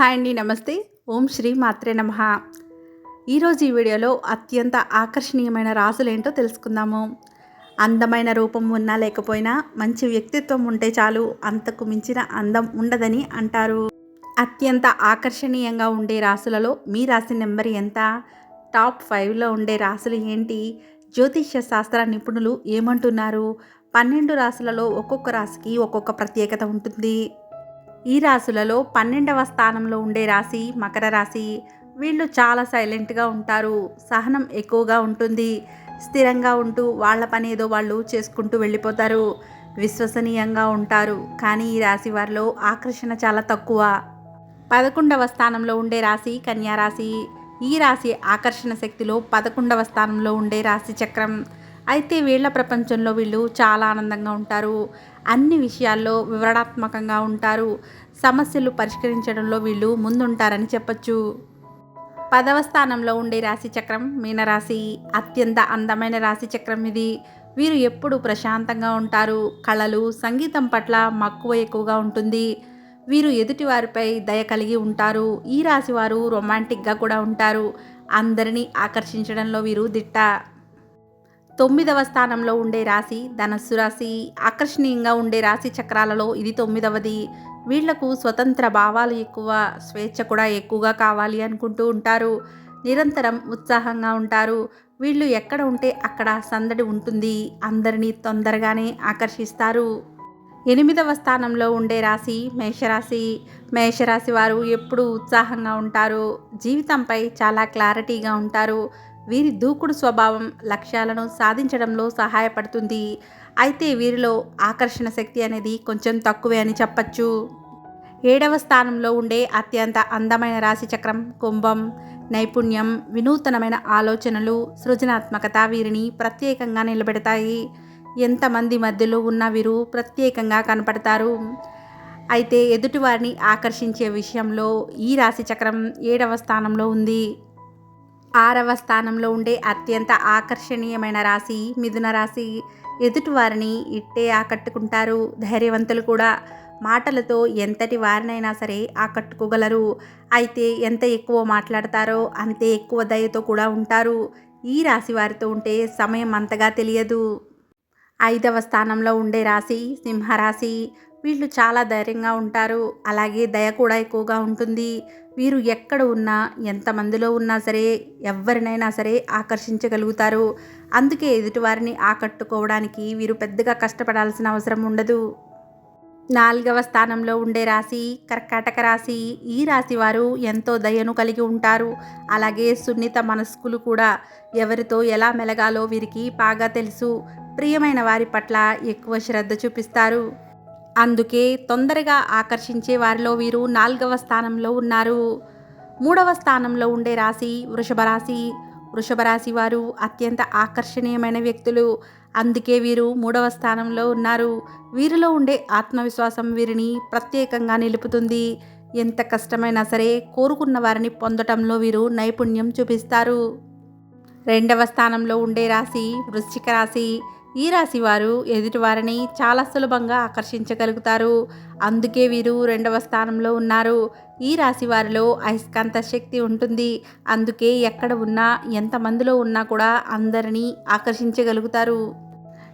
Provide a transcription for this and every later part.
Hi అండి నమస్తే. ఓం శ్రీ మాత్రే నమ. ఈరోజు ఈ వీడియోలో అత్యంత ఆకర్షణీయమైన రాసులు ఏంటో తెలుసుకుందాము. అందమైన రూపం ఉన్నా లేకపోయినా మంచి వ్యక్తిత్వం ఉంటే చాలు అంతకు మించిన అందం ఉండదని అంటారు. అత్యంత ఆకర్షణీయంగా ఉండే రాసులలో మీ రాశి నెంబర్ ఎంత? టాప్ ఫైవ్లో ఉండే రాసులు ఏంటి? జ్యోతిష్య శాస్త్ర నిపుణులు ఏమంటున్నారు? పన్నెండు రాసులలో ఒక్కొక్క రాశికి ఒక్కొక్క ప్రత్యేకత ఉంటుంది. ఈ రాశులలో పన్నెండవ స్థానంలో ఉండే రాశి మకర రాశి వీళ్ళు చాలా సైలెంట్గా ఉంటారు సహనం ఎక్కువగా ఉంటుంది స్థిరంగా ఉంటూ వాళ్ళ పని ఏదో వాళ్ళు చేసుకుంటూ వెళ్ళిపోతారు విశ్వసనీయంగా ఉంటారు. కానీ ఈ రాశి వారిలో ఆకర్షణ చాలా తక్కువ. పదకొండవ స్థానంలో ఉండే రాశి కన్యా రాశి. ఈ రాశి ఆకర్షణ శక్తిలో పదకొండవ స్థానంలో ఉండే రాశి చక్రం. అయితే వీళ్ళ ప్రపంచంలో వీళ్ళు చాలా ఆనందంగా ఉంటారు. అన్ని విషయాల్లో వివరణాత్మకంగా ఉంటారు. సమస్యలు పరిష్కరించడంలో వీళ్ళు ముందుంటారని చెప్పచ్చు. పదవ స్థానంలో ఉండే రాశి చక్రం మీనరాశి. అత్యంత అందమైన రాశి చక్రం ఇది. వీరు ఎప్పుడు ప్రశాంతంగా ఉంటారు. కళలు సంగీతం పట్ల మక్కువ ఎక్కువగా ఉంటుంది. వీరు ఎదుటివారిపై దయ కలిగి ఉంటారు. ఈ రాశి వారు రొమాంటిక్గా కూడా ఉంటారు. అందరినీ ఆకర్షించడంలో వీరు దిట్ట. తొమ్మిదవ స్థానంలో ఉండే రాశి ధనస్సు రాశి ఆకర్షణీయంగా ఉండే రాశి చక్రాలలో ఇది తొమ్మిదవది. వీళ్ళకు స్వతంత్ర భావాలు ఎక్కువ స్వేచ్ఛ కూడా ఎక్కువగా కావాలి అనుకుంటూ ఉంటారు. నిరంతరం ఉత్సాహంగా ఉంటారు. వీళ్ళు ఎక్కడ ఉంటే అక్కడ సందడి ఉంటుంది. అందరినీ తొందరగానే ఆకర్షిస్తారు. ఎనిమిదవ స్థానంలో ఉండే రాశి మేషరాశి. మేషరాశి వారు ఎప్పుడూ ఉత్సాహంగా ఉంటారు. జీవితంపై చాలా క్లారిటీగా ఉంటారు. వీరి దూకుడు స్వభావం లక్ష్యాలను సాధించడంలో సహాయపడుతుంది. అయితే వీరిలో ఆకర్షణ శక్తి అనేది కొంచెం తక్కువే అని చెప్పచ్చు. ఏడవ స్థానంలో ఉండే అత్యంత అందమైన రాశి చక్రం కుంభం. నైపుణ్యం వినూతనమైన ఆలోచనలు సృజనాత్మకత వీరిని ప్రత్యేకంగా నిలబెడతాయి. ఎంతమంది మధ్యలో ఉన్న వీరు ప్రత్యేకంగా కనపడతారు. అయితే ఎదుటివారిని ఆకర్షించే విషయంలో ఈ రాశి చక్రం ఏడవ స్థానంలో ఉంది. ఆరవ స్థానంలో ఉండే అత్యంత ఆకర్షణీయమైన రాశి మిథున రాశి. ఎదుటివారిని ఇట్టే ఆకట్టుకుంటారు. ధైర్యవంతులు కూడా మాటలతో ఎంతటి వారినైనా సరే ఆకట్టుకోగలరు. అయితే ఎంత ఎక్కువ మాట్లాడతారో అంతే ఎక్కువ దయతో కూడా ఉంటారు. ఈ రాశి వారితో ఉంటే సమయం అంతగా తెలియదు. ఐదవ స్థానంలో ఉండే రాశి సింహరాశి వీళ్ళు చాలా ధైర్యంగా ఉంటారు. అలాగే దయ కూడా ఎక్కువగా ఉంటుంది. వీరు ఎక్కడ ఉన్నా ఎంతమందిలో ఉన్నా సరే ఎవరినైనా సరే ఆకర్షించగలుగుతారు. అందుకే ఎదుటివారిని ఆకట్టుకోవడానికి వీరు పెద్దగా కష్టపడాల్సిన అవసరం ఉండదు. నాలుగవ స్థానంలో ఉండే రాశి కర్కాటక రాశి. ఈ రాశి వారు ఎంతో దయను కలిగి ఉంటారు. అలాగే సున్నిత మనస్కులు కూడా ఎవరితో ఎలా మెలగాలో వీరికి బాగా తెలుసు. ప్రియమైన వారి పట్ల ఎక్కువ శ్రద్ధ చూపిస్తారు. అందుకే తొందరగా ఆకర్షించే వారిలో వీరు నాలుగవ స్థానంలో ఉన్నారు. మూడవ స్థానంలో ఉండే రాశి వృషభ రాశి. వృషభ రాశి వారు అత్యంత ఆకర్షణీయమైన వ్యక్తులు. అందుకే వీరు మూడవ స్థానంలో ఉన్నారు. వీరిలో ఉండే ఆత్మవిశ్వాసం వీరిని ప్రత్యేకంగా నిలుపుతుంది. ఎంత కష్టమైనా సరే కోరుకున్న వారిని పొందటంలో వీరు నైపుణ్యం చూపిస్తారు. రెండవ స్థానంలో ఉండే రాశి వృశ్చిక రాశి. ఈ రాశి వారు ఎదుటివారిని చాలా సులభంగా ఆకర్షించగలుగుతారు. అందుకే వీరు రెండవ స్థానంలో ఉన్నారు. ఈ రాశి వారిలో అయస్కాంత శక్తి ఉంటుంది. అందుకే ఎక్కడ ఉన్నా ఎంతమందిలో ఉన్నా కూడా అందరినీ ఆకర్షించగలుగుతారు.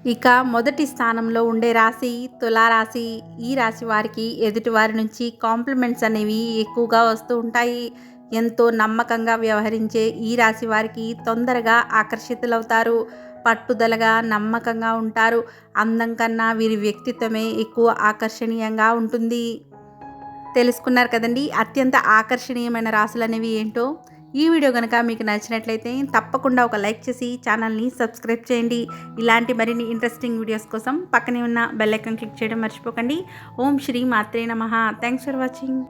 ఇక మొదటి స్థానంలో ఉండే రాశి తులారాశి. ఈ రాశి వారికి ఎదుటివారి నుంచి కాంప్లిమెంట్స్ అనేవి ఎక్కువగా వస్తూ ఉంటాయి. ఎంతో నమ్మకంగా వ్యవహరించే ఈ రాశి వారికి తొందరగా ఆకర్షితులవుతారు పట్టుదలగా నమ్మకంగా ఉంటారు. అందం కన్నా వీరి వ్యక్తిత్వమే ఎక్కువ ఆకర్షణీయంగా ఉంటుంది. తెలుసుకున్నారు కదండి అత్యంత ఆకర్షణీయమైన రాసులు అనేవి ఏంటో? ఈ వీడియో కనుక మీకు నచ్చినట్లయితే తప్పకుండా ఒక లైక్ చేసి ఛానల్ని సబ్స్క్రైబ్ చేయండి. ఇలాంటి మరిన్ని ఇంట్రెస్టింగ్ వీడియోస్ కోసం పక్కనే ఉన్న బెల్ ఐకాన్ క్లిక్ చేయడం మర్చిపోకండి. ఓం శ్రీ మాత్రే నమ. Thanks for watching.